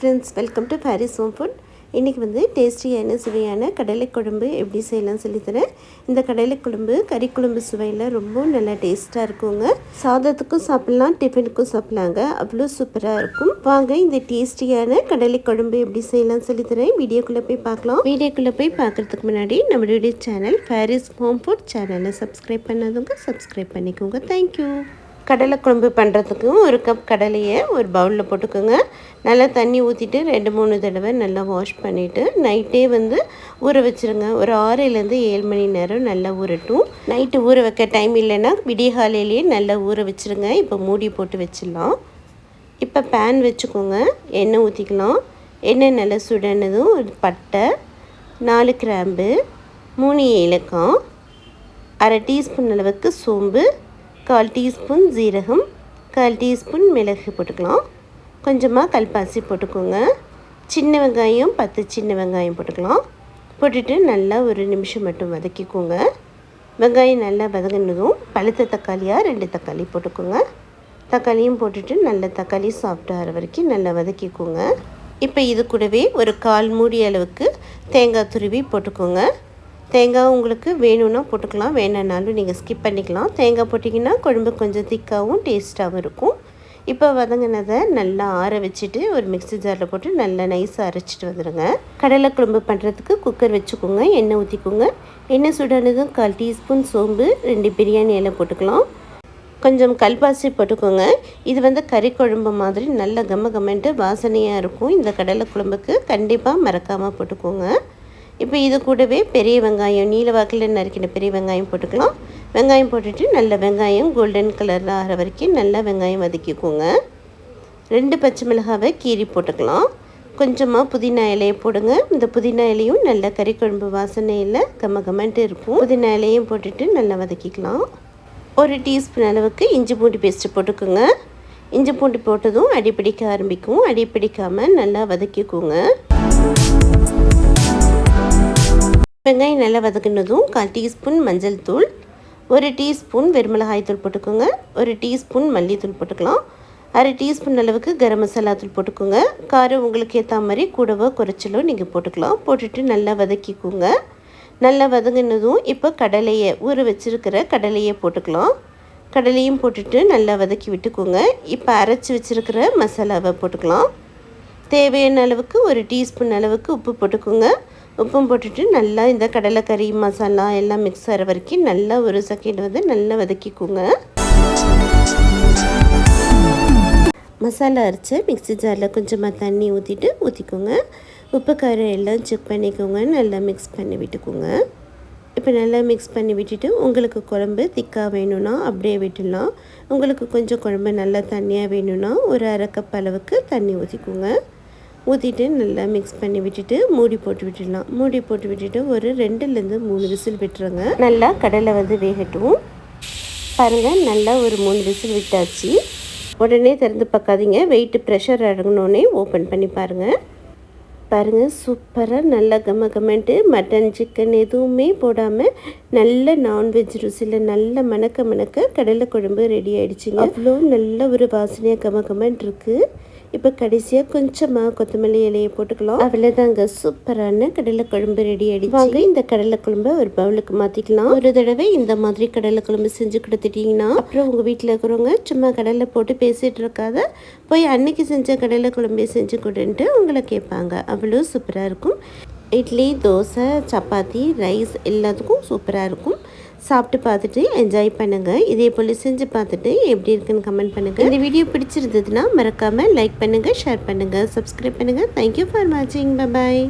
Friends welcome to Paris home food இன்றைக்கி வந்து டேஸ்டியான சுவையான கடலை குழம்பு எப்படி செய்யலாம் சொல்லித்தரேன். இந்த கடலை குழம்பு கறி குழம்பு சுவையில் ரொம்ப நல்லா டேஸ்ட்டாக இருக்குங்க. சாதத்துக்கும் சாப்பிட்லாம் டிஃபனுக்கும் சாப்பிட்லாங்க. அவ்வளோ சூப்பராக இருக்கும். வாங்க இந்த டேஸ்டியான கடலை குழம்பு எப்படி செய்யலாம் சொல்லித்தரேன். வீடியோக்குள்ளே போய் பார்க்கலாம். வீடியோக்குள்ளே போய் பார்க்குறதுக்கு முன்னாடி நம்மளுடைய சேனல் பாரிஸ் ஹோம் ஃபுட் சேனலை சப்ஸ்கிரைப் பண்ணாதவங்க சப்ஸ்கிரைப் பண்ணிக்கோங்க. தேங்க்யூ கடலை குழம்பு பண்ணுறதுக்கும் ஒரு கப் கடலையை ஒரு பவுலில் போட்டுக்கோங்க. நல்லா தண்ணி ஊற்றிட்டு ரெண்டு மூணு தடவை நல்லா வாஷ் பண்ணிவிட்டு நைட்டே வந்து ஊற வச்சுருங்க. ஒரு ஆறுலேருந்து ஏழு மணி நேரம் நல்லா ஊறட்டும். நைட்டு ஊற வைக்க டைம் இல்லைன்னா விடிய காலையிலேயே நல்லா ஊற வச்சுருங்க. இப்போ மூடி போட்டு வச்சிடலாம். இப்போ பேன் வச்சுக்கோங்க. எண்ணெய் ஊற்றிக்கலாம் எண்ணெய் நல்லா சுடனதும் ஒரு பட்டை நாலு கிராம்பு மூணு ஏலக்காய் அரை டீஸ்பூன் அளவுக்கு சோம்பு கால் டீஸ்பூன் ஜீரகம் கால் டீஸ்பூன் மிளகு போட்டுக்கலாம். கொஞ்சமாக கல்பாசி போட்டுக்கோங்க. சின்ன வெங்காயம் பத்து சின்ன வெங்காயம் போட்டுக்கலாம். போட்டுட்டு நல்லா ஒரு நிமிஷம் மட்டும் வதக்கிக்கோங்க. வெங்காயம் நல்லா வதங்கினதும் பழுத்த தக்காளியாக ரெண்டு தக்காளி போட்டுக்கோங்க. தக்காளியும் போட்டுட்டு நல்ல தக்காளி சாஃப்டாகிற வரைக்கும் நல்லா வதக்கிக்கோங்க. இப்போ இது கூடவே ஒரு கால் மூடி அளவுக்கு தேங்காய் துருவி போட்டுக்கோங்க. தேங்காய் உங்களுக்கு வேணும்னா போட்டுக்கலாம் வேணும்னாலும் நீங்கள் ஸ்கிப் பண்ணிக்கலாம். தேங்காய் போட்டிங்கன்னா குழம்பு கொஞ்சம் திக்காகவும் டேஸ்ட்டாகவும் இருக்கும். இப்போ வதங்கினதை நல்லா ஆற வச்சுட்டு ஒரு மிக்ஸி ஜாரில் போட்டு நல்லா நைஸாக அரைச்சிட்டு வந்துடுங்க கடலை குழம்பு பண்ணுறதுக்கு குக்கர் வச்சுக்கோங்க எண்ணெய் ஊற்றிக்கோங்க எண்ணெய் சுடானதும் கால் டீஸ்பூன் சோம்பு ரெண்டு பிரியாணி இலை போட்டுக்கலாம். கொஞ்சம் கல்பாசி போட்டுக்கோங்க. இது வந்து கறி குழம்பு மாதிரி நல்ல கம்ம கம்மன்ட்டு வாசனையாக இருக்கும். இந்த கடலை குழம்புக்கு கண்டிப்பாக மறக்காமல் போட்டுக்கோங்க. இப்போ இது கூடவே பெரிய வெங்காயம் நீல வாக்கில் நறுக்கின பெரிய வெங்காயம் போட்டுக்கலாம். வெங்காயம் போட்டுட்டு நல்ல வெங்காயம் கோல்டன் கலரில் ஆகிற வரைக்கும் நல்லா வெங்காயம் வதக்கிக்கோங்க. ரெண்டு பச்சை மிளகாவை கீரி போட்டுக்கலாம். கொஞ்சமாக புதினா இலையை போடுங்க. இந்த புதினா இலையும் நல்ல கறி குழம்பு வாசனையில் கம்ம கம்மன்ட்டு இருக்கும். புதினா இலையும் போட்டுட்டு நல்லா வதக்கிக்கலாம். ஒரு டீஸ்பூன் அளவுக்கு இஞ்சி பூண்டு பேஸ்ட்டு போட்டுக்கோங்க. இஞ்சி பூண்டு போட்டதும் அடிப்பிடிக்க ஆரம்பிக்கும். அடிப்பிடிக்காமல் நல்லா வதக்கிக்கோங்க. வெங்காயம் நல்லா வதக்கினதும் கால் டீஸ்பூன் மஞ்சள் தூள் ஒரு டீஸ்பூன் வெறுமிளகாய் தூள் போட்டுக்கோங்க ஒரு டீஸ்பூன் மல்லித்தூள் போட்டுக்கலாம். அரை டீஸ்பூன் அளவுக்கு கரம் மசாலா தூள் போட்டுக்கோங்க. காரம் உங்களுக்கு ஏற்ற மாதிரி கூடவோ குறைச்சலோ நீங்கள் போட்டுக்கலாம். போட்டுட்டு நல்லா வதக்கிக்கோங்க. நல்லா வதங்கினதும் இப்போ கடலையை ஊற வச்சுருக்கிற கடலையை போட்டுக்கலாம். கடலையும் போட்டுட்டு நல்லா வதக்கி விட்டுக்கோங்க. இப்போ அரைச்சி வச்சுருக்கிற மசாலாவை போட்டுக்கலாம். தேவையான அளவுக்கு ஒரு டீஸ்பூன் அளவுக்கு உப்பு போட்டுக்கோங்க. உப்பும் போட்டுட்டு நல்லா இந்த கடலைக்கறி மசாலா எல்லாம் மிக்ஸ் ஆகிற வரைக்கும் நல்லா ஒரு செகண்ட் வந்து நல்லா வதக்கிக்கோங்க. மசாலா அரைச்சி மிக்ஸி ஜாரில் கொஞ்சமாக தண்ணி ஊற்றிட்டு ஊற்றிக்கோங்க உப்பு காரம் எல்லாம் செக் பண்ணிக்கோங்க. நல்லா மிக்ஸ் பண்ணி விட்டுக்கோங்க. இப்போ நல்லா மிக்ஸ் பண்ணி விட்டுட்டு உங்களுக்கு குழம்பு திக்காக வேணும்னா அப்படியே விட்டுடலாம். உங்களுக்கு கொஞ்சம் குழம்பு நல்லா தண்ணியாக வேணும்னா ஒரு அரை கப் அளவுக்கு தண்ணி ஊற்றிக்கோங்க ஊற்றிட்டு நல்லா மிக்ஸ் பண்ணி விட்டுட்டு மூடி போட்டு விட்டுடலாம். மூடி போட்டு விட்டுட்டு ஒரு ரெண்டுலேருந்து மூணு விசில் விட்டுருங்க. நல்லா கடலை வந்து வேகட்டும். பாருங்கள் நல்லா ஒரு மூணு விசில் விட்டாச்சு. உடனே திறந்து பார்க்காதீங்க. வெயிட்டு ப்ரெஷர் இறங்கினோடனே ஓப்பன் பண்ணி பாருங்கள் பாருங்கள் சூப்பராக நல்லா கம கமெண்ட்டு மட்டன் சிக்கன் எதுவுமே போடாமல் நல்ல நான்வெஜ் ருசியில் நல்ல மணக்க மணக்க கடலை குழம்பு ரெடி ஆகிடுச்சிங்க அவ்வளோ நல்ல ஒரு வாசனையாக கம கமெண்ட் இருக்குது இப்போ கடைசியாக கொஞ்சமாக கொத்தமல்லி இலையை போட்டுக்கலாம். அவ்வளோதாங்க சூப்பரான கடலை குழம்பு ரெடி ஆகிடுச்சு வாங்க இந்த கடலை குழம்பை ஒரு பவுலுக்கு மாற்றிக்கலாம் ஒரு தடவை இந்த மாதிரி கடலை குழம்பு செஞ்சு கொடுத்துட்டீங்கன்னா அப்புறம் உங்கள் வீட்டில் இருக்கிறவங்க சும்மா கடலை போட்டு பேசிகிட்டு இருக்காத போய் அன்னைக்கு செஞ்ச கடலை குழம்பே செஞ்சு கொடுன்ட்டு உங்களை கேட்பாங்க. அவ்வளோ சூப்பராக இருக்கும். இட்லி தோசை சப்பாத்தி ரைஸ் எல்லாத்துக்கும் சூப்பராக இருக்கும். சாப்பிட்டு பார்த்துட்டு என்ஜாய் பண்ணுங்கள் இதே போல் செஞ்சு பார்த்துட்டு எப்படி இருக்குன்னு கமெண்ட் பண்ணுங்கள் இந்த வீடியோ பிடிச்சிருந்ததுன்னா மறக்காமல் லைக் பண்ணுங்கள் ஷேர் பண்ணுங்கள் சப்ஸ்கிரைப் பண்ணுங்கள் தேங்க்யூ ஃபார் வாட்சிங் பாய்